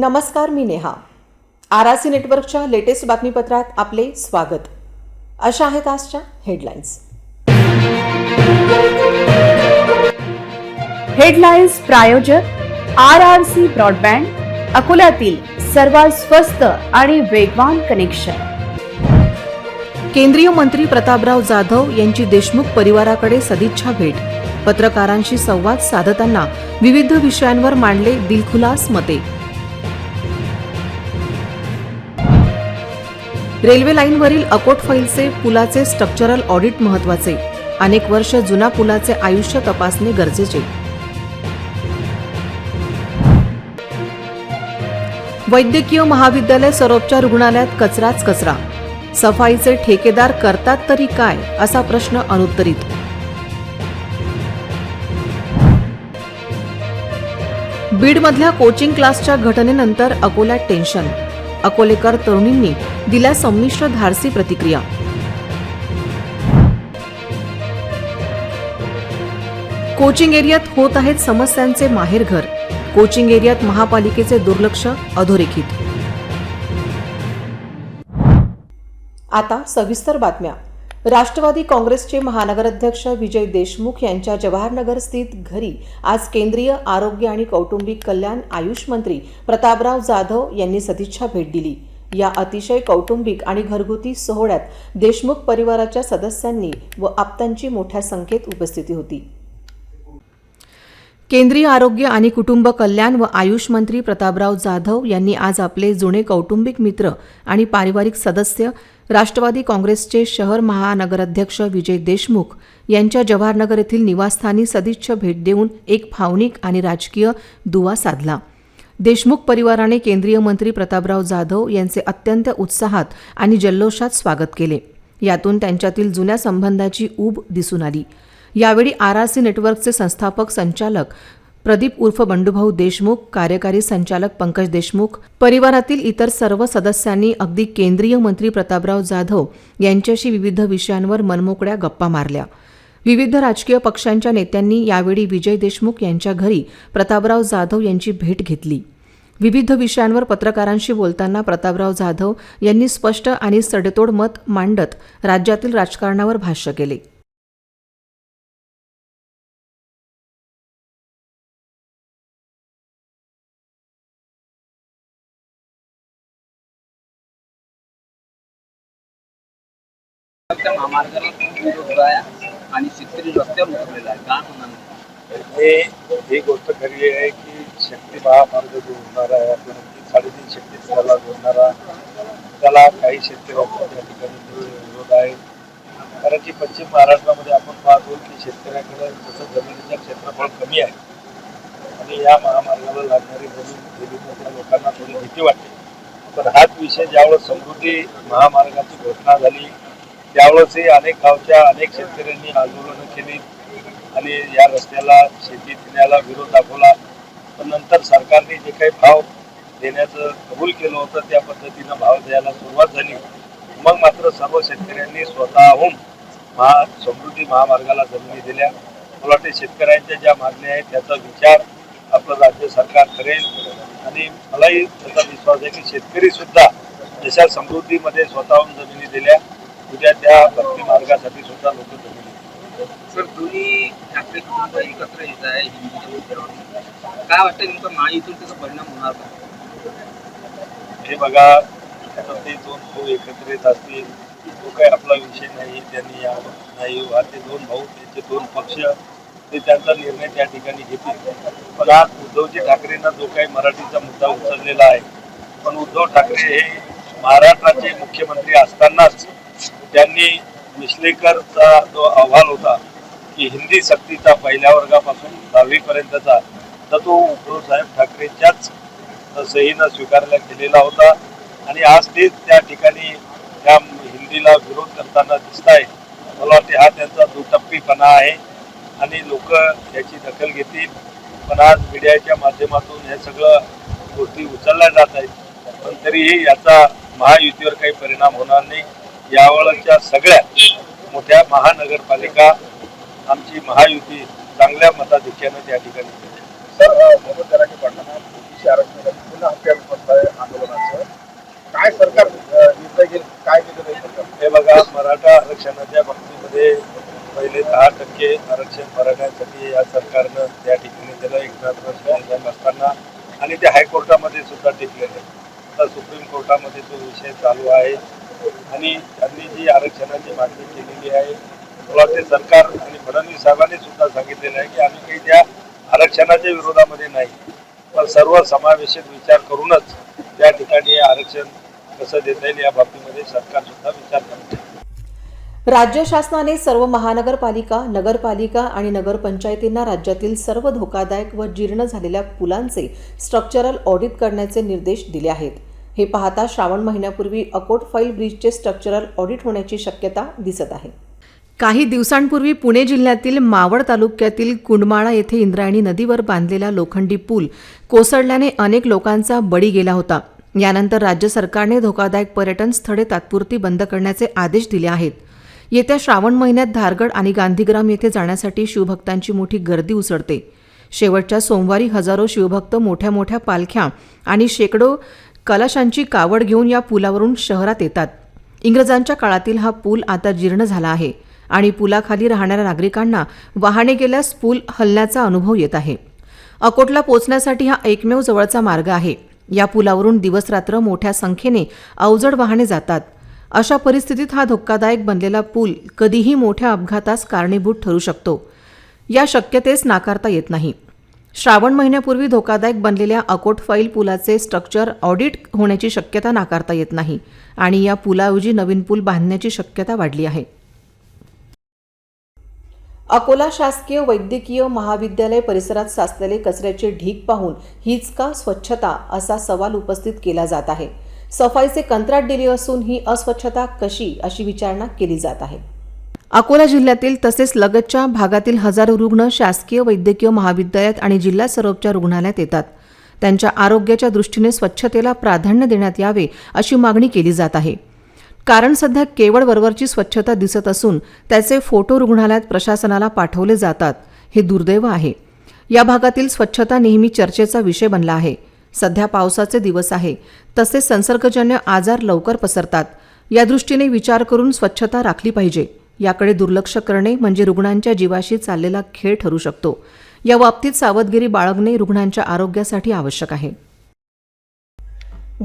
नमस्कार मी Neha. R C नेटवर्कच्या लेटेस्ट बातमीपत्रात आपले स्वागत. अशा आहेत आजच्या हेडलाईन्स. हेडलाईन्स प्रायोजक आर आर सी ब्रॉडबँड अकोल्यातील सर्वात स्वस्त आणि वेगवान कनेक्शन. केंद्रीय मंत्री प्रतापराव जाधव यांची देशमुख परिवाराकडे सदिच्छा भेट. पत्रकारांशी संवाद साधताना विविध विषयांवर मांडले दिलखुलास मते. रेल्वे लाईनवरील अकोट फैलचे पुलाचे स्ट्रक्चरल ऑडिट महत्त्वाचे. अनेक वर्ष जुना पुलाचे आयुष्य तपासणे गरजेचे. वैद्यकीय महाविद्यालय सरोपच्या रुग्णालयात कचराच कचरा. सफाईचे ठेकेदार करतात तरी काय असा प्रश्न अनुत्तरित. बीडमधल्या कोचिंग क्लासच्या घटनेनंतर अकोल्यात टेन्शन. अकोलेकर तरुणींनी दिल्या संमिश्र धारसी प्रतिक्रिया. कोचिंग एरियात होत आहेत समस्यांचे माहेरघर कोचिंग एरियात महापालिकेचे दुर्लक्ष अधोरेखित. आता सविस्तर बातम्या. राष्ट्रवादी काँग्रेसचे महानगराध्यक्ष विजय देशमुख यांच्या जवाहरनगर स्थित घरी आज केंद्रीय आरोग्य आणि कौटुंबिक कल्याण आयुष मंत्री प्रतापराव जाधव यांनी सदिच्छा भेट दिली. या अतिशय कौटुंबिक आणि घरगुती सोहळ्यात देशमुख परिवाराच्या सदस्यांनी व आप्तांची मोठ्या संख्येत उपस्थिती होती. केंद्रीय आरोग्य आणि कुटुंब कल्याण व आयुष मंत्री प्रतापराव जाधव यांनी आज आपले जुने कौटुंबिक मित्र आणि पारिवारिक सदस्य राष्ट्रवादी काँग्रेसचे शहर महानगराध्यक्ष विजय देशमुख यांच्या जवाहरनगर येथील निवासस्थानी सदिच्छ भेट देऊन एक भावनिक आणि राजकीय दुवा साधला. देशमुख परिवाराने केंद्रीय मंत्री प्रतापराव जाधव यांचे अत्यंत उत्साहात आणि जल्लोषात स्वागत केले. यातून त्यांच्यातील जुन्या संबंधाची ऊब दिसून आली. यावेळी आर आर सी नेटवर्कचे संस्थापक संचालक प्रदीप उर्फ बंडूभाऊ देशमुख कार्यकारी संचालक पंकज देशमुख परिवारातील इतर सर्व सदस्यांनी अगदी केंद्रीय मंत्री प्रतापराव जाधव यांच्याशी विविध विषयांवर मनमोकळ्या गप्पा मारल्या. विविध राजकीय पक्षांच्या नेत्यांनी यावेळी विजय देशमुख यांच्या घरी प्रतापराव जाधव यांची भेट घेतली. विविध विषयांवर पत्रकारांशी बोलताना प्रतापराव जाधव यांनी स्पष्ट आणि सडेतोड मत मांडत राज्यातील राजकारणावर भाष्य केले त्या महामार्गाला खूप विरोध आहे आणि शेतकरी रस्त्यावर उतरलेला आहे काय म्हणणार हे ही गोष्ट खरी आहे की शक्ती महामार्ग जो होणार आहे आपण ती साडेतीन शक्ती त्याला जोडणारा त्याला काही शेतकऱ्यांचा त्या ठिकाणी जो विरोध आहे कारण की पश्चिम महाराष्ट्रामध्ये आपण पाहतो की शेतकऱ्याकडे जसं क्षेत्रफळ कमी आहे. आणि या महामार्गाला लागणारी जमीन लोकांना थोडी भीती वाटते. पण हाच विषय ज्यावेळेस समृद्धी महामार्गाची घोषणा झाली त्यावेळेसही अनेक गावच्या अनेक शेतकऱ्यांनी आंदोलनं केली आणि या रस्त्याला शेती देण्याला विरोध दाखवला. पण नंतर सरकारने जे काही भाव देण्याचं कबूल केलं होतं त्या पद्धतीनं भाव द्यायला सुरुवात झाली. मग मात्र सर्व शेतकऱ्यांनी स्वतःहून महा समृद्धी महामार्गाला जमिनी दिल्या. मला वाटते शेतकऱ्यांच्या ज्या मागण्या आहेत त्याचा विचार आपलं राज्य सरकार करेल. आणि मलाही त्याचा विश्वास आहे की शेतकरी सुद्धा जशा समृद्धीमध्ये स्वतःहून जमिनी दिल्या उद्या त्या भक्ती मार्गासाठी सुद्धा लोक जमिनी. सर दोन्ही ठाकरे कुटुंब एकत्र येत आहे काय वाटतं नेमकं महायुतीवर त्याचा परिणाम होणार का? हे बघा आता ते दोन भाऊ एकत्र येत असतील तो काही आपला विषय नाही त्यांनी यावं नाही हा ते दोन भाऊ त्यांचे दोन पक्ष ते त्यांचा निर्णय त्या ठिकाणी घेतील. पण आज उद्धवजी ठाकरेंना जो काही मराठीचा मुद्दा उचललेला आहे पण उद्धव ठाकरे हे महाराष्ट्राचे मुख्यमंत्री असतानाच त्यांनी मिश्लेकरचा जो अहवाल होता की हिंदी सक्तीचा पहिल्या वर्गापासून दहावीपर्यंतचा तर तो उद्धव साहेब ठाकरेंच्याच सहीनं स्वीकारला गेलेला होता. आणि आज तेच त्या ठिकाणी त्या हिंदीला विरोध करताना दिसत आहे मला वाटते हा त्यांचा दुटप्पीपणा आहे आणि लोक याची दखल घेतील. पण आज मीडियाच्या माध्यमातून हे सगळं गोष्टी उचलल्या जात आहेत. पण तरीही याचा महायुतीवर काही परिणाम होणार नाही. यावेळच्या सगळ्या मोठ्या महानगरपालिका आमची महायुती चांगल्या मताधिक्यानं त्या ठिकाणी सर आंदोलनाचं. काय सरकार निर्णय घेईल काय निर्णय हे बघा मराठा आरक्षणाच्या बाबतीमध्ये पहिले दहा टक्के आरक्षण भरण्यासाठी या सरकारनं त्या ठिकाणी त्याला एकनाथ असताना आणि ते हायकोर्टामध्ये सुद्धा टिकलेले आता सुप्रीम कोर्टामध्ये तो विषय चालू आहे आणि त्यांनी जी आरक्षणाची मागणी केलेली आहे मला ते सरकार आणि फडणवीस साहेबांनी सुद्धा सांगितलेलं आहे की आम्ही काही त्या आरक्षणाच्या विरोधामध्ये नाही. पण सर्व समावेशक विचार करूनच त्या ठिकाणी आरक्षण कसं देता येईल या बाबतीमध्ये सरकार सुद्धा विचार करते राज्य शासनाने सर्व महानगरपालिका नगरपालिका आणि नगरपंचायतींना राज्यातील सर्व धोकादायक व जीर्ण झालेल्या पुलांचे स्ट्रक्चरल ऑडिट करण्याचे निर्देश दिले आहेत. हे पाहता श्रावण महिन्यापूर्वी अकोट फाईल ब्रिजचे स्ट्रक्चरल ऑडिट होण्याची शक्यता दिसत आहे. काही दिवसांपूर्वी पुणे जिल्ह्यातील मावळ तालुक्यातील कुंडमाळा येथे इंद्रायणी नदीवर बांधलेला लोखंडी पूल कोसळल्याने अनेक लोकांचा बळी गेला होता. यानंतर राज्य सरकारने धोकादायक पर्यटन स्थळे तात्पुरती बंद करण्याचे आदेश दिले आहेत. येत्या श्रावण महिन्यात धारगड आणि गांधीग्राम येथे जाण्यासाठी शिवभक्तांची मोठी गर्दी उसळते. शेवटच्या सोमवारी हजारो शिवभक्त मोठ्या मोठ्या पालख्या आणि शेकडो कलशांची कावड घेऊन या पुलावरून शहरात येतात. इंग्रजांच्या काळातील हा पूल आता जीर्ण झाला आहे. आणि पुलाखाली राहणाऱ्या नागरिकांना वाहने गेल्यास पूल हलण्याचा अनुभव येत आहे. अकोटला पोचण्यासाठी हा एकमेव जवळचा मार्ग आहे. या पुलावरून दिवसरात्र मोठ्या संख्येने अवजड वाहने जातात. अशा परिस्थितीत हा धोकादायक बनलेला पूल कधीही मोठ्या अपघातास कारणीभूत ठरू शकतो. या शक्यतेस नाकारता येत नाही. श्रावण महिन्यापूर्वी धोकादायक बनलेल्या अकोट फाईल पुलाचे स्ट्रक्चर ऑडिट होण्याची शक्यता नाकारता येत नाही आणि या पुलाऐवजी नवीन पूल बांधण्याची शक्यता वाढली आहे. अकोला शासकीय वैद्यकीय महाविद्यालय परिसरात साचलेले कचऱ्याचे ढीग पाहून हीच का स्वच्छता असा सवाल उपस्थित केला जात आहे. सफाईचे कंत्राट दिले असून ही अस्वच्छता कशी अशी विचारणा केली जात आहे. अकोला जिल्ह्यातील तसेच लगतच्या भागातील हजारो रुग्ण शासकीय वैद्यकीय महाविद्यालयात आणि जिल्हा सरोपच्या रुग्णालयात येतात. त्यांच्या आरोग्याच्या दृष्टीने स्वच्छतेला प्राधान्य देण्यात यावे अशी मागणी केली जात आहे. कारण सध्या केवळ वरवरची स्वच्छता दिसत असून त्याचे फोटो रुग्णालयात प्रशासनाला पाठवले जातात. हे दुर्दैव आहे. या भागातील स्वच्छता नेहमी चर्चेचा विषय बनला आहे. सध्या पावसाचे दिवस आहे. तसेच संसर्गजन्य आजार लवकर पसरतात. या दृष्टीने विचार करून स्वच्छता राखली पाहिजे. याकडे दुर्लक्ष करणे म्हणजे रुग्णांच्या जीवाशी चाललेला खेळ ठरू शकतो. या बाबतीत सावधगिरी बाळगणे रुग्णांच्या आरोग्यासाठी आवश्यक आहे.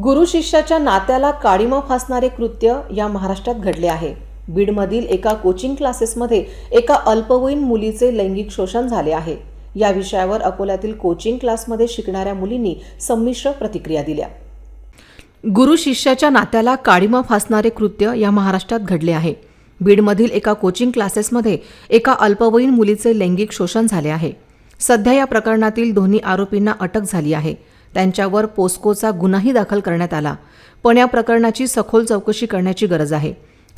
गुरु शिष्याच्या नात्याला काळीमा फासणारे कृत्य या महाराष्ट्रात घडले आहे. बीडमधील एका कोचिंग क्लासेसमध्ये एका अल्पवयीन मुलीचे लैंगिक शोषण झाले आहे. या विषयावर अकोल्यातील कोचिंग क्लासमध्ये शिकणाऱ्या मुलींनी संमिश्र प्रतिक्रिया दिल्या. गुरु शिष्याच्या नात्याला काळीमा फासणारे कृत्य या महाराष्ट्रात घडले आहे. बीडमधील एका कोचिंग क्लासेसमध्ये एका अल्पवयीन मुलीचे लैंगिक शोषण झाले आहे. सध्या या प्रकरणातील दोन्ही आरोपींना अटक झाली आहे. त्यांच्यावर पोस्कोचा गुन्हाही दाखल करण्यात आला. पण या प्रकरणाची सखोल चौकशी करण्याची गरज आहे.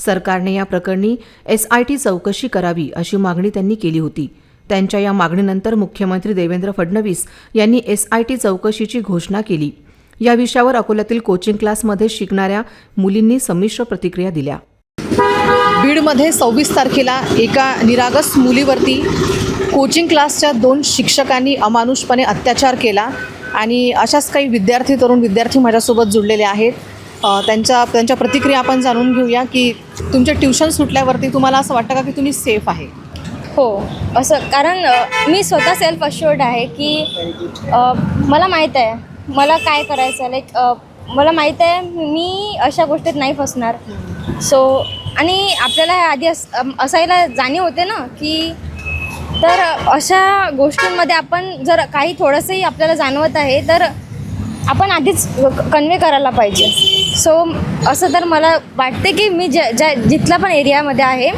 सरकारने या प्रकरणी एस आय टी चौकशी करावी अशी मागणी त्यांनी केली होती. त्यांच्या या मागणीनंतर मुख्यमंत्री देवेंद्र फडणवीस यांनी एस आय टी चौकशीची घोषणा केली. या विषयावर अकोल्यातील कोचिंग क्लासमध्ये शिकणाऱ्या मुलींनी संमिश्र प्रतिक्रिया दिल्या. बीडमध्ये सव्वीस तारखेला एका निरागस मुलीवरती कोचिंग क्लासच्या दोन शिक्षकांनी अमानुषपणे अत्याचार केला. आणि अशाच काही विद्यार्थी तरुण विद्यार्थी माझ्यासोबत जुळलेले आहेत. त्यांच्या त्यांच्या प्रतिक्रिया आपण जाणून घेऊया की तुमचे ट्युशन सुटल्यावरती तुम्हाला असं वाटतं का की तुम्ही सेफ आहे? हो असं कारण मी स्वतः सेल्फ अश्युअर्ड आहे की मला माहीत आहे मला काय करायचं आहे लाईक मला माहीत आहे मी अशा गोष्टीत नाही फसणार. सो आणि आपल्याला आधी अस असायला जाणीव होते ना की तर अशा गोष्टींमध्ये आपण जर काही थोडंसंही आपल्याला जाणवत आहे तर आपण आधीच कन्वे करायला पाहिजे. सो असं तर मला वाटते की मी ज्या ज्या जिथल्या पण एरियामध्ये आहे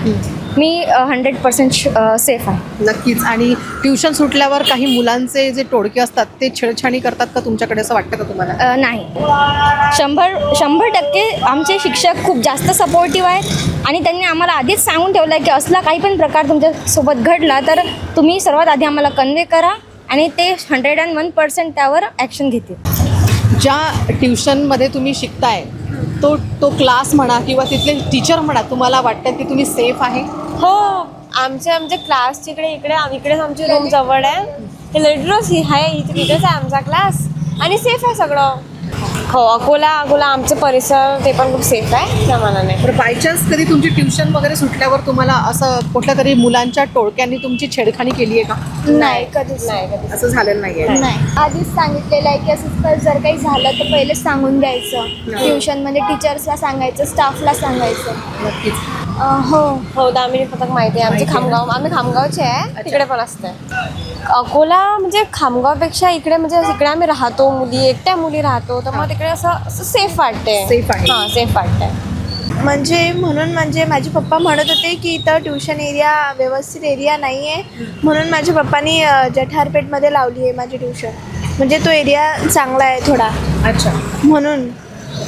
मी हंड्रेड पर्सेंट सेफ आहे. नक्कीच. आणि ट्युशन सुटल्यावर काही मुलांचे जे टोळके असतात ते छेडछाणी करतात का? तुमच्याकडे असं वाटतं का तुम्हाला? अ, नाही. शंभर शंभर टक्के आमचे शिक्षक खूप जास्त सपोर्टिव्ह आहेत आणि त्यांनी आम्हाला आधीच सांगून ठेवलं आहे की असला काही पण प्रकार तुमच्यासोबत घडला तर तुम्ही सर्वात आधी आम्हाला कन्वे करा आणि ते हंड्रेड अँड वन पर्सेंट त्यावर ॲक्शन घेतील. ज्या ट्युशनमध्ये तुम्ही शिकताय तो तो क्लास म्हणा किंवा तिथले टीचर म्हणा तुम्हाला वाटतं की तुम्ही सेफ आहे? हो. आमचे आमचे क्लास तिकडे इकडे आम- इकडेच आमची रूम जवळ आहे. हे लेटरच आहे इथे तिथेच आहे आमचा क्लास आणि सेफ आहे सगळं. हो अकोला अकोला आमचं परिसर ते पण खूप सेफ आहे त्या मनाने. तर बाय चान्स कधी तुमची ट्युशन वगैरे सुटल्यावर तुम्हाला असं कुठल्या तरी मुलांच्या टोळक्यांनी तुमची छेडखानी केली आहे का? नाही कधीच नाही कधी असं झालेलं नाहीये. नाही. आधीच सांगितलेलं आहे की असं जर- जर काही झालं तर पहिलेच सांगून द्यायचं. ट्युशनमध्ये टीचर्सला सांगायचं स्टाफला सांगायचं. नक्कीच. हो. हो दामिनी पथक माहिती आहे. आमचे खामगाव आम्ही खामगावचे आहे. तिकडे पण असते अकोला म्हणजे खामगावपेक्षा इकडे म्हणजे इकडे आम्ही राहतो. मुली एकट्या मुली राहतो. तर मग तिकडे असं असं सेफ वाटते Safe आहे. हां सेफ वाटते म्हणजे म्हणून म्हणजे माझे पप्पा म्हणत होते की इथं ट्युशन एरिया व्यवस्थित एरिया नाही आहे म्हणून माझ्या पप्पानी अ, जठारपेठमध्ये लावली आहे माझी ट्युशन म्हणजे तो एरिया चांगला आहे थोडा. अच्छा. म्हणून.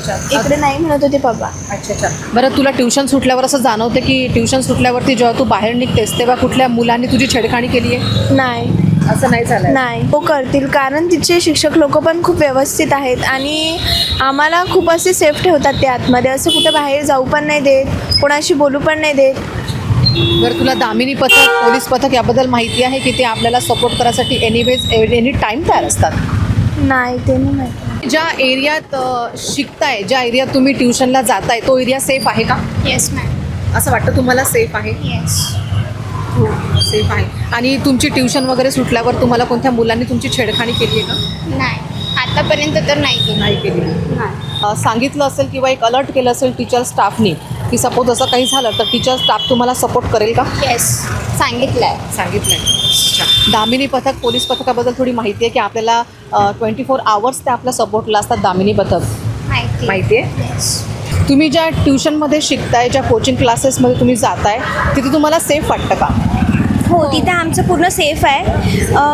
इकडे नाही म्हणत होते पप्पा. अच्छा अच्छा. बरं तुला ट्युशन सुटल्यावर असं जाणवतं की ट्युशन सुटल्यावरती जेव्हा तू बाहेर निघतेस तेव्हा कुठल्या मुलांनी तुझी छेडखाणी केली आहे नाही. असं नाही झालं नाही. हो करतील. कारण तिचे शिक्षक लोक पण खूप व्यवस्थित आहेत आणि आम्हाला खूप असे सेफ ठेवतात ते आतमध्ये. असं कुठं बाहेर जाऊ पण नाही देत कोणाशी बोलू पण नाही देत. बरं तुला दामिनी पथक पोलीस पथक याबद्दल माहिती आहे की ते आपल्याला सपोर्ट करायसाठी एनिवेज एनी टाईम तयार असतात? नाही ते नाही माहिती. ज्या एरियात शिकताय ज्या एरियात तुम्ही ट्युशनला जाताय तो एरिया सेफ आहे का? येस मॅम असं वाटतं तुम्हाला सेफ आहे? येस सेफ आहे. आणि तुमची ट्युशन वगैरे सुटल्यावर तुम्हाला कोणत्या मुलांनी तुमची छेडखाणी केली आहे का? नाही. आतापर्यंत तर नाही केलं. नाही केली. सांगितलं असेल किंवा एक अलर्ट केलं असेल टीचर स्टाफनी की सपोज असं काही झालं तर टीचर स्टाफ तुम्हाला सपोर्ट करेल का? येस सांगितलं आहे सांगितलं आहे दामिनी पथक पोलीस पथकाबद्दल थोडी माहिती आहे की आपल्याला ट्वेंटी फोर आवर्स ते आपल्या सपोर्टला असतात दामिनी पथक. माहिती आहे. तुम्ही ज्या ट्युशनमध्ये शिकताय ज्या कोचिंग क्लासेसमध्ये तुम्ही जाताय तिथे तुम्हाला सेफ वाटतं का? हो तिथे आमचं पूर्ण सेफ़ है।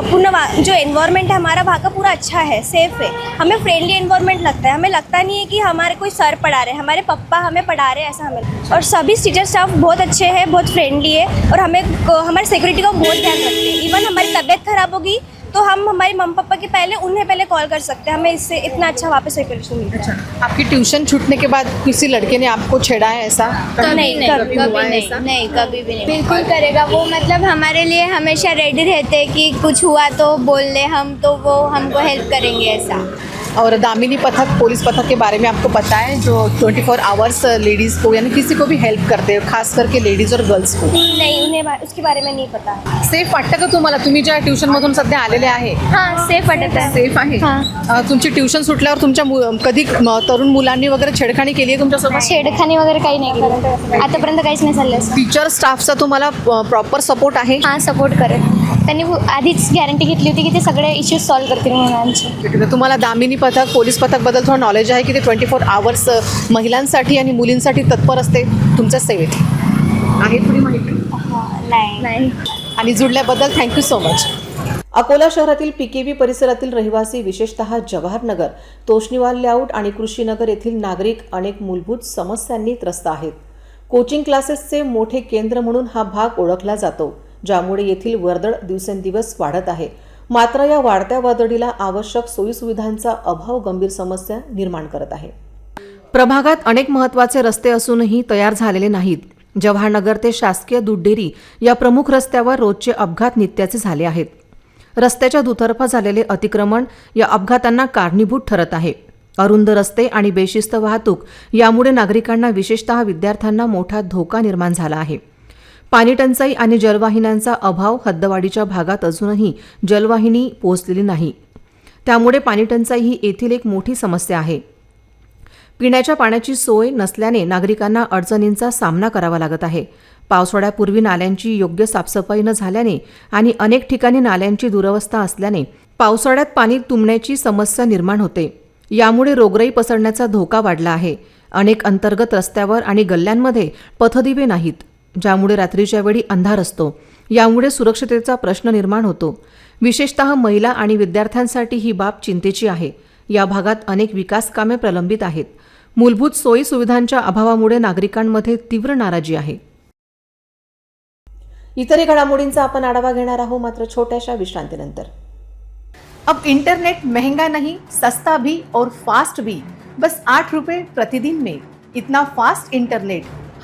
पूर्ण जो एनवायरनमेंट है, हमारा वहाँ का पूरा अच्छा है सेफ़ है। हमें फ्रेंडली एनवायरनमेंट लगता है। हमें लगता नहीं है कि हमारे कोई सर पढ़ा रहे हैं हमारे पप्पा हमें पढ़ा रहे हैं, ऐसा हमें और सभी टीचर स्टाफ बहुत अच्छे हैं, बहुत फ्रेंडली है और हमें हमारी सिक्योरिटी का बहुत ध्यान रखते हैं। इवन हमारी तबीयत खराब होगी तो हम हमारे मम्मी पापा के पहले उन्हें पहले कॉल कर सकते हैं। हमें इससे इतना अच्छा वापस सिक्योरिटी मिलता है। आपकी ट्यूशन छूटने के बाद किसी लड़के ने आपको छेड़ा है ऐसा? कभी नहीं कभी नहीं? नहीं कभी भी नहीं बिल्कुल करेगा। वो मतलब हमारे लिए हमेशा रेडी रहते हैं कि कुछ हुआ तो बोल ले हम तो वो हमको हेल्प करेंगे ऐसा। और दामिनी पथक पुलिस पथक के बारे में आपको पता है जो 24 फोर आवर्स लेडीज़ को यानी किसी को भी हेल्प करते हैं खास करके लेडीज़ और गर्ल्स को। नहीं उन्हें बा- उसके बारे में नहीं पता। सेफ वाटतं का तुम्हाला? तुम्ही ज्या ट्युशनमधून सध्या आलेले आहे हाँ सेफ वाटत. आहे. सेफ आहे अ, तुमची ट्युशन सुटल्यावर तुमच्या मु- कधी म, तरुण मुलांनी वगैरे छेडखाणी केली आहे तुमच्यासोबत? छेडखानी वगैरे काही नाही केलं. आतापर्यंत काहीच नाही चाललं असं टीचर स्टाफचा तुम्हाला प्रॉपर सपोर्ट आहे? हां सपोर्ट करेल त्यांनी आधीच गॅरंटी घेतली होती की ते सगळे इश्यूज सॉल्व्ह करतील म्हणून आमचे. तुम्हाला दामिनी पथक पोलीस पथकबद्दल थोडं नॉलेज आहे की ते ट्वेंटी फोर आवर्स महिलांसाठी आणि मुलींसाठी तत्पर असते तुमच्या सेवेत? आहे थोडी माहिती? नाही. नाही आणि जुडल्याबद्दल thank you so much Akola शहरातील पीकेबी परिसरातील रहिवासी विशेषतः जवाहरनगर तोष्णीवाल लेआउट आणि कृषीनगर येथील नागरिक अनेक मूलभूत समस्यांनी त्रस्त आहेत. कोचिंग क्लासेसचे मोठे केंद्र म्हणून हा भाग ओळखला जातो ज्यामुळे येथील वर्दळ दिवसेंदिवस वाढत आहे. मात्र या वाढत्या वादळीला आवश्यक सोयीसुविधांचा अभाव गंभीर समस्या निर्माण करत आहे. प्रभागात अनेक महत्त्वाचे रस्ते असूनही तयार झालेले नाहीत. जवाहरनगर ते शासकीय दूध डेअरी या प्रमुख रस्त्यावर रोजचे अपघात नित्याचे झाले आहेत. रस्त्याच्या दुतर्फा झालेले अतिक्रमण या अपघातांना कारणीभूत ठरत आहे. अरुंद रस्ते आणि बेशिस्त वाहतूक यामुळे नागरिकांना विशेषतः विद्यार्थ्यांना मोठा धोका निर्माण झाला आहे. पाणीटंचाई आणि जलवाहिन्यांचा अभाव हद्दवाडीच्या भागात अजूनही जलवाहिनी पोहोचलेली नाही. त्यामुळे पाणीटंचाई ही येथील एक मोठी समस्या आहे. पिण्याच्या पाण्याची सोय नसल्याने नागरिकांना अडचणींचा सामना करावा लागत आहे. पावसाळ्यापूर्वी नाल्यांची योग्य साफसफाई न झाल्याने आणि अनेक ठिकाणी नाल्यांची दुरवस्था असल्याने पावसाळ्यात पाणी तुंबण्याची समस्या निर्माण होते. यामुळे रोगराई पसरण्याचा धोका वाढला आहे. अनेक अंतर्गत रस्त्यावर आणि गल्ल्यांमध्ये पथदिवे नाहीत. ज्यामुळे रात्रीच्या वेळी अंधार असतो. यामुळे सुरक्षतेचा प्रश्न निर्माण होतो. विशेषतः महिला आणि विद्यार्थ्यांसाठी ही बाब चिंतेची आहे. या भागात अनेक विकास कामे प्रलंबित आहेत. मूलभूत सोयी सुविधांच्या अभावामुळे नागरिकांमध्ये तीव्र नाराजी आहे. इतरही घडामोडींचा आपण आढावा घेणार आहोत मात्र छोट्याशा विश्रांतीनंतर. अब इंटरनेट महंगा नहीं सस्ता भी और फास्ट भी. बस आठ रुपए प्रतिदिन में. इतना फास्ट इंटरनेट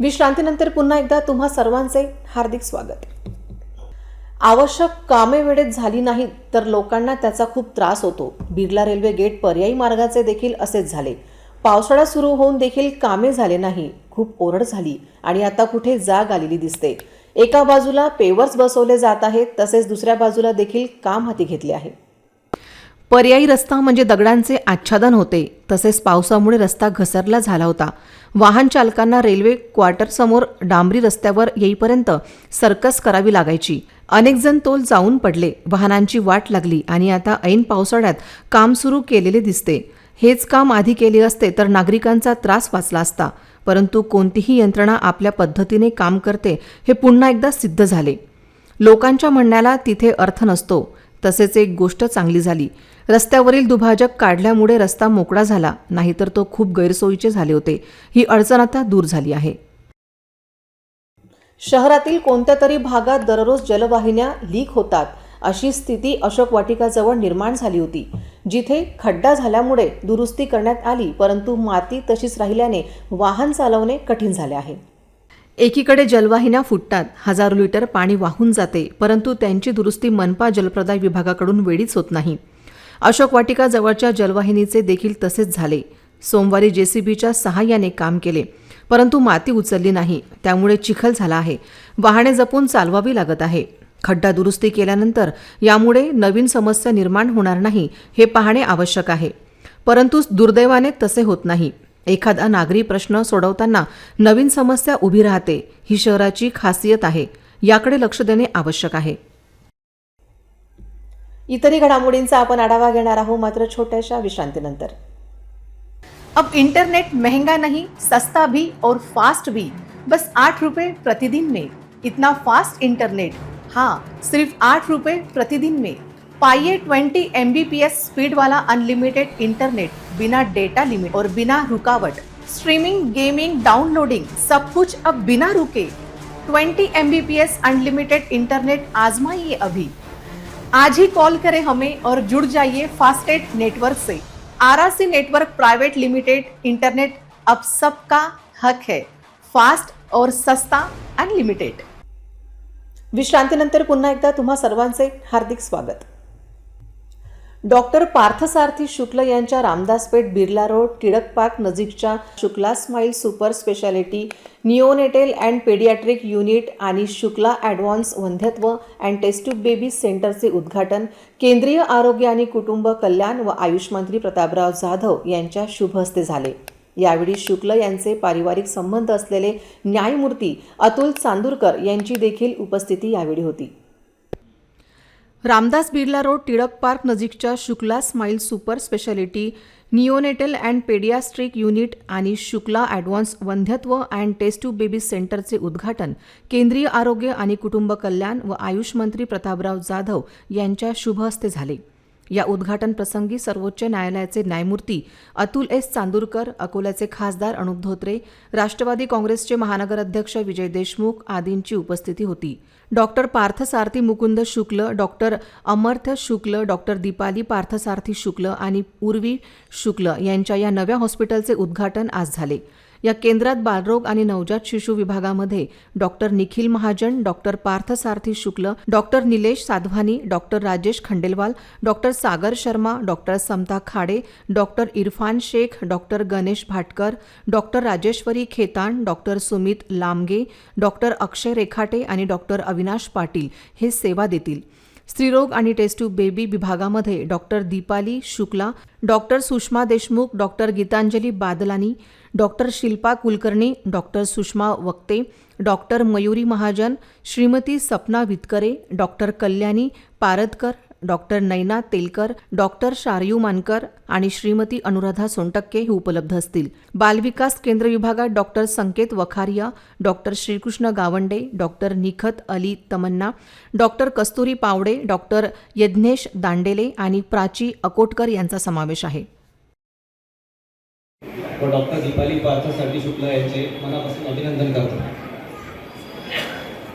विश्रांतीनंतर पुन्हा एकदा तुम्हा सर्वांचे हार्दिक स्वागत. आवश्यक कामे वेळेत झाली नाहीत तर लोकांना त्याचा खूप त्रास होतो. बिर्ला रेल्वे गेट पर्यायी मार्गाचे देखील असेच झाले. पावसाळा सुरू होऊन देखील कामे झाले नाही. खूप ओरड झाली आणि आता कुठे जाग आलेली दिसते. एका बाजूला पेवर्स बसवले जात आहेत तसेच दुसऱ्या बाजूला देखील काम हाती घेतले आहे. पर्यायी रस्ता म्हणजे दगडांचे आच्छादन होते. तसेच पावसामुळे रस्ता घसरला झाला होता. वाहन चालकांना रेल्वे क्वार्टरसमोर डांबरी रस्त्यावर येईपर्यंत सर्कस करावी लागायची. अनेक जण तोल जाऊन पडले. वाहनांची वाट लागली आणि आता ऐन पावसाळ्यात काम सुरू केलेले दिसते. हेच काम आधी केले असते तर नागरिकांचा त्रास वाचला असता. परंतु कोणतीही यंत्रणा आपल्या पद्धतीने काम करते हे पुन्हा एकदा सिद्ध झाले. लोकांच्या म्हणण्याला तिथे अर्थ नसतो. तसेच एक गोष्ट चांगली झाली. रस्त्यावरील दुभाजक काढल्यामुळे रस्ता मोकळा झाला नाहीतर तो खूप गैरसोयीचे झाले होते. ही अडचण आता दूर झाली आहे. शहरातील कोणत्या तरी भागात दररोज जलवाहिन्या लीक होतात अशी स्थिती अशोक वाटिकाजवळ निर्माण झाली होती. जिथे खड्डा झाल्यामुळे दुरुस्ती करण्यात आली परंतु माती तशीच राहिल्याने वाहन चालवणे कठीण झाले आहे. एकीकडे जलवाहिन्या फुटतात हजारो लिटर पाणी वाहून जाते परंतु त्यांची दुरुस्ती मनपा जलप्रदाय विभागाकडून वेळीच होत नाही. अशोक वाटिका जवळच्या जलवाहिनीचे देखील तसेच झाले. सोमवारी जेसीबीच्या सहाय्याने काम केले. परंतु माती उचलली नाही. त्यामुळे चिखल झाला आहे. वाहने जपून चालवावी लागत आहे. खड्डा दुरुस्ती केल्यानंतर यामुळे नवीन समस्या निर्माण होणार नाही हे पाहणे आवश्यक आहे. परंतु दुर्दैवाने तसे होत नाही. एखादा नागरी प्रश्न सोडवताना नवीन समस्या उभी राहते ही शहराची खासियत आहे. याकडे लक्ष देणे आवश्यक आहे. इतरही घडामोडींचा आपण आढावा घेणार आहोत मात्र छोट्याशा विश्रांतीनंतर. अब इंटरनेट महंगा नहीं सस्ता भी और फास्ट भी. बस आठ रुपये प्रतिदिन में. इतना फास्ट इंटरनेट हाँ सिर्फ आठ रुपये प्रतिदिन में. पाइए 20 M B P S speed वाला अनलिमिटेड इंटरनेट बिना डेटा लिमिट और बिना रुकावट. स्ट्रीमिंग गेमिंग डाउनलोडिंग सब कुछ अब बिना रुके. 20 M B P S unlimited internet आजमाइए अभी. आज ही कॉल करें हमें और जुड़ जाइए फास्टेट नेटवर्क से। RRC network private limited internet अब सबका हक है। फास्ट और सस्ता अनलिमिटेड। विश्रांतीनंतर पुन्हा एकदा तुम्हा सर्वांचे हार्दिक स्वागत। डॉक्टर पार्थसारथी शुक्ल यांच्या रामदासपेठ बिर्ला रोड टिळक पार्क नजीकच्या Shukla smile super speciality neonatal and paediatric unit आणि शुक्ला ॲडव्हान्स वंध्यत्व अँड टेस्ट्यूब बेबी सेंटरचे उद्घाटन केंद्रीय आरोग्य आणि कुटुंब कल्याण व आयुष मंत्री प्रतापराव जाधव यांच्या शुभ हस्ते झाले. यावेळी शुक्ल यांचे पारिवारिक संबंध असलेले न्यायमूर्ती अतुल चांदूरकर यांची देखील उपस्थिती यावेळी होती. रामदास बिर्ला रोड टिळक पार्क नजीकच्या Shukla smile super speciality neonatal and paediatric unit आणि शुक्ला ॲडव्हान्स वंध्यत्व अँड टेस्ट टू बेबी सेंटरचे उद्घाटन केंद्रीय आरोग्य आणि कुटुंब कल्याण व आयुष मंत्री प्रतापराव जाधव यांच्या शुभ हस्ते झाले. या उद्घाटन प्रसंगी सर्वोच्च न्यायालयाचे न्यायमूर्ती अतुल एस चांदूरकर अकोल्याचे खासदार अनुप धोत्रे राष्ट्रवादी काँग्रेसचे महानगर अध्यक्ष विजय देशमुख आदींची उपस्थिती होती. डॉक्टर पार्थसारथी मुकुंद शुक्ल डॉक्टर अमर्थ शुक्ल डॉक्टर दीपाली पार्थसारथी शुक्ल आणि उर्वी शुक्ल यांच्या या नव्या हॉस्पिटलचे उद्घाटन आज झाले. या केंद्रात बालरोग आणि नवजात शिशु विभागामध्ये doctor Nikhil Mahajan doctor Parthasarathi Shukla doctor Nilesh Sadhwani doctor Rajesh Khandelwal doctor Sagar Sharma doctor Samata Khade doctor Irfan Shaikh doctor Ganesh Bhatkar doctor Rajeshwari Khetan doctor Sumit Lamge doctor Akshay Rekhate आणि doctor Avinash Patil हे सेवा देतील. स्त्रीरोग आणि test tube baby विभागामध्ये doctor Deepali Shukla doctor Sushma Deshmukh doctor Geetanjali Badlani doctor Shilpa Kulkarni doctor Sushma Vakte doctor Mayuri Mahajan Shrimati Sapna Vitkare doctor Kalyani Paradkar doctor Naina Telkar doctor Sharayu Mankar आणि श्रीमती अनुराधा सोनटक्के हे उपलब्ध असतील. बालविकास केंद्र विभागात doctor Sanket Wakharia doctor Shrikrishna Gawande doctor Nikhat Ali Tamanna doctor Kasturi Pawde doctor Yadnyesh Dandele आणि प्राची अकोटकर यांचा समावेश आहे. व डॉक्टर दीपाली पार्थसारथी शुक्ला यांचे मनापासून अभिनंदन करतो.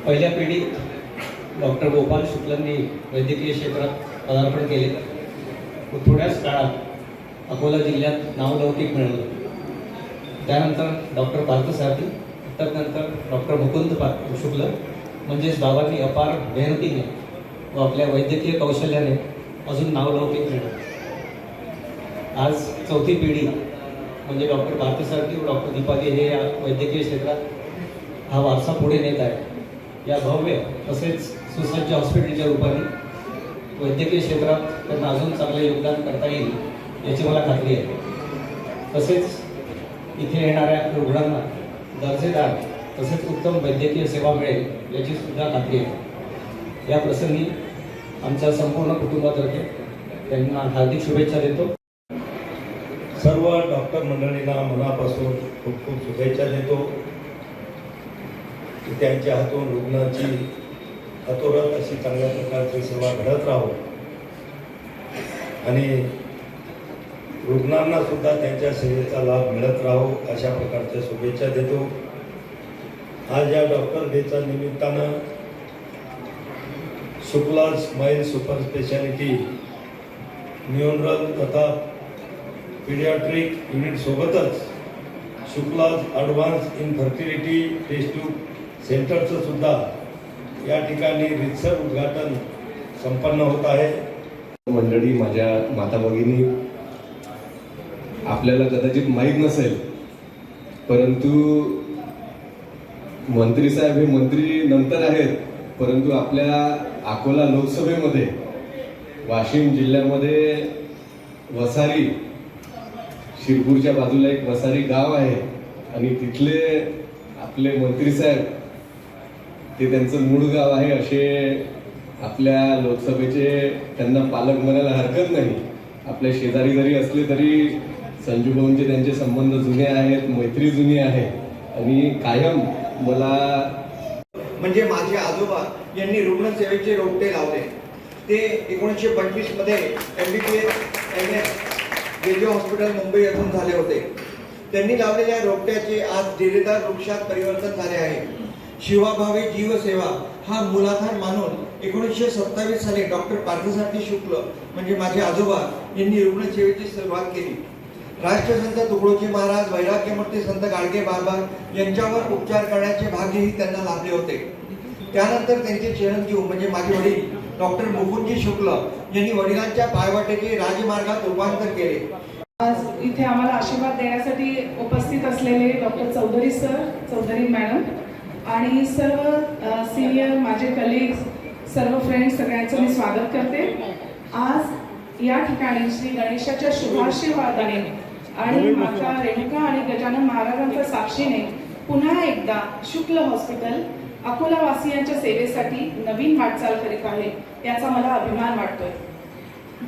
पहिल्या पिढीत डॉक्टर गोपाल शुक्लांनी वैद्यकीय क्षेत्रात पदार्पण केले. व थोड्याच काळात अकोला जिल्ह्यात नावलौकिक मिळवलं. त्यानंतर डॉक्टर पार्थसारथी त्यानंतर डॉक्टर मुकुंद पा शुक्ल म्हणजेच बाबांनी अपार मेहनतीने व आपल्या वैद्यकीय कौशल्याने अजून नावलौकिक मिळवलं. आज चौथी पिढी म्हणजे डॉक्टर पार्थसारथी व डॉक्टर दीपाली हे या वैद्यकीय क्षेत्रात हा वारसा पुढे नेत आहे या भव्य तसेच सुसज्ज हॉस्पिटलच्या रूपाने वैद्यकीय क्षेत्रात त्यांना अजून चांगले योगदान करता येईल याची मला खात्री आहे. तसेच इथे येणाऱ्या रुग्णांना दर्जेदार तसेच उत्तम वैद्यकीय सेवा मिळेल याची सुद्धा खात्री आहे. या प्रसंगी आमच्या संपूर्ण कुटुंबातर्फे त्यांना हार्दिक शुभेच्छा देतो. सर्व डॉक्टर मंडळींना मनापासून खूप खूप शुभेच्छा देतो. की त्यांच्या हातून रुग्णाची अतोरत अशी चांगल्या प्रकारची सेवा घडत राहो. आणि रुग्णांना सुद्धा त्यांच्या सेवेचा लाभ मिळत राहो अशा प्रकारच्या शुभेच्छा देतो. आज या डॉक्टर डेच्या निमित्तानं Shukla smile super speciality neonatal तथा paediatric युनिटसोबतच Shukla's advance infertility test tube सेंटरचं सुद्धा या ठिकाणी रितसर उद्घाटन संपन्न होत आहे. मंडळी माझ्या माता भगिनी आपल्याला कदाचित माहीत नसेल परंतु मंत्री साहेब हे मंत्री नंतर आहेत परंतु आपल्या अकोला लोकसभेमध्ये वाशिम जिल्ह्यामध्ये वसारी शिरपूरच्या बाजूला एक वसारी गाव आहे. आणि तिथले आपले मंत्री साहेब ते त्यांचं मूळ गाव आहे. असे आपल्या लोकसभेचे त्यांना पालक म्हणायला हरकत नाही. आपल्या शेजारी जरी असले तरी संजू भाऊंचे त्यांचे संबंध जुने आहेत मैत्री जुनी आहे. आणि कायम मला म्हणजे माझे आजोबा यांनी रुग्णसेवेचे रोपटे लावले. ते एकोणीसशे पंचवीसमध्ये M B B S M S J hospital Mumbai येथून झाले होते. त्यांनी लावलेल्या रोपट्याचे आज डेरेदार वृक्षात परिवर्तन झाले आहे. शिवाभावी जीवसेवा हा मूलाधार मानून एकोणीसशे सत्तावीस साली डॉक्टर पार्थसारथी शुक्ल म्हणजे माझे आजोबा यांनी रुग्णसेवेची सुरुवात केली. राष्ट्रसंत तुकडोजी महाराज वैराग्यमूर्ती संत गाडगे बाबा यांच्यावर उपचार करण्याचे भाग्यही त्यांना लाभले होते. त्यानंतर त्यांचे चिरंजीव म्हणजे माझे वडील डॉक्टर मुकुंदजी शुक्ल यांनी वडिलांच्या पायवाटेचे राजमार्गात रूपांतर केले. आज इथे आम्हाला आशीर्वाद देण्यासाठी उपस्थित असलेले doctor Chaudhari sir Chaudhari madam आणि सर्व सिनियर माझे कलिग्स सर्व फ्रेंड्स सगळ्यांचं मी स्वागत करते. आज या ठिकाणी श्री गणेशाच्या शुभाशीर्वादाने आणि माता रेणुका आणि गजानन महाराजांच्या साक्षीने पुन्हा एकदा शुक्ल हॉस्पिटल अकोला वासियांच्या सेवेसाठी नवीन वाटचाल करीत आहे याचा मला अभिमान वाटतोय.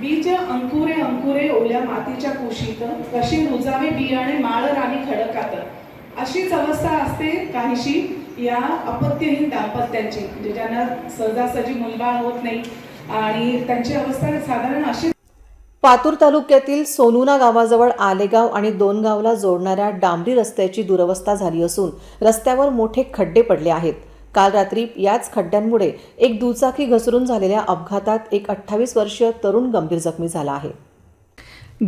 बीज अंकुरे अंकुरे ओल्या मातीच्या कुशीत कशी रुजावे बियाणे माळ राणी खडकात. अशीच अवस्था असते काहीशी या अपत्यहीन दाम्पत्यांची म्हणजे ज्यांना सहजासहजी मुलबाळ होत नाही आणि त्यांची अवस्था साधारण अशी पातूर तालुक्यातील सोनुना गावाजवळ आलेगाव आणि दोनगावला जोडणाऱ्या डांबरी रस्त्याची दुरवस्था झाली असून रस्त्यावर मोठे खड्डे पडले आहेत. काल रात्री याच खड्ड्यांमुळे एक दुचाकी घसरून झालेल्या अपघातात एक अठ्ठावीस वर्षीय तरुण गंभीर जखमी झाला आहे.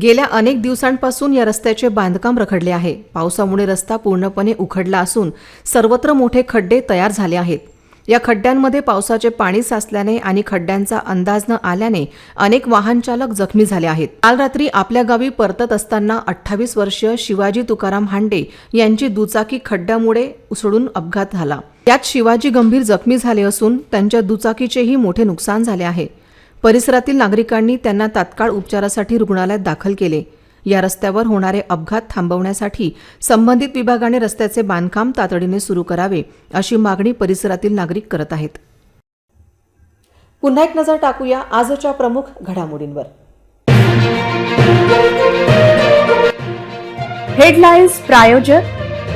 गेल्या अनेक दिवसांपासून या रस्त्याचे बांधकाम रखडले आहे. पावसामुळे रस्ता पूर्णपणे उखडला असून सर्वत्र मोठे खड्डे तयार झाले आहेत. या खड्ड्यांमध्ये पावसाचे पाणी साचल्याने आणि खड्ड्यांचा अंदाज न आल्याने अनेक वाहनचालक जखमी झाले आहेत. काल रात्री आपल्या गावी परतत असताना अठ्ठावीस वर्षीय शिवाजी तुकाराम हांडे यांची दुचाकी खड्ड्यामुळे उसळून अपघात झाला. त्यात शिवाजी गंभीर जखमी झाले असून त्यांच्या दुचाकीचेही मोठे नुकसान झाले आहे. परिसरातील नागरिकांनी त्यांना तात्काळ उपचारासाठी रुग्णालयात दाखल केले. या रस्त्यावर होणारे अपघात थांबवण्यासाठी संबंधित विभागाने रस्त्याचे बांधकाम तातडीने सुरू करावे अशी मागणी परिसरातील नागरिक करत आहेत. पुन्हा एक नजर टाकूया आजच्या प्रमुख घडामोडींवर. हेडलाईन्स प्रायोजक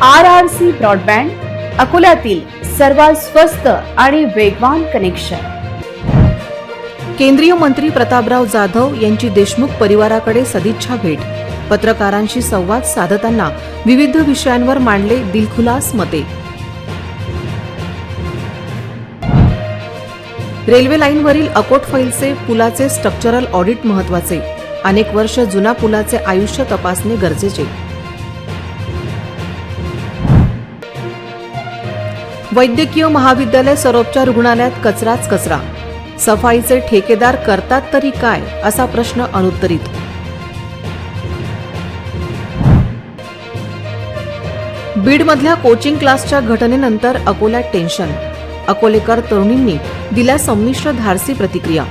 आर आर सी ब्रॉडबँड अकोल्यातील सर्वात स्वस्त आणि वेगवान कनेक्शन. केंद्रीय मंत्री प्रतापराव जाधव यांची देशमुख परिवाराकडे सदिच्छा भेट. पत्रकारांशी संवाद साधताना विविध विषयांवर मांडले दिलखुलास मते. रेल्वे लाईनवरील अकोट फैलचे पुलाचे स्ट्रक्चरल ऑडिट महत्त्वाचे अनेक वर्ष जुना पुलाचे आयुष्य तपासणे गरजेचे. वैद्यकीय महाविद्यालय सरोपच्या रुग्णालयात कचराच कचरा. सफाईचे ठेकेदार करतात तरी काय असा प्रश्न अनुत्तरित. बीडमधल्या कोचिंग क्लासच्या घटनेनंतर अकोल्यात टेन्शन. अकोलेकर तरुणींनी दिल्या संमिश्र धारसी प्रतिक्रिया.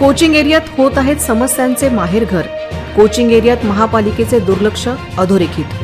कोचिंग एरियात होत आहेत समस्यांचे माहेरघर. कोचिंग एरियात महापालिकेचे दुर्लक्ष अधोरेखित.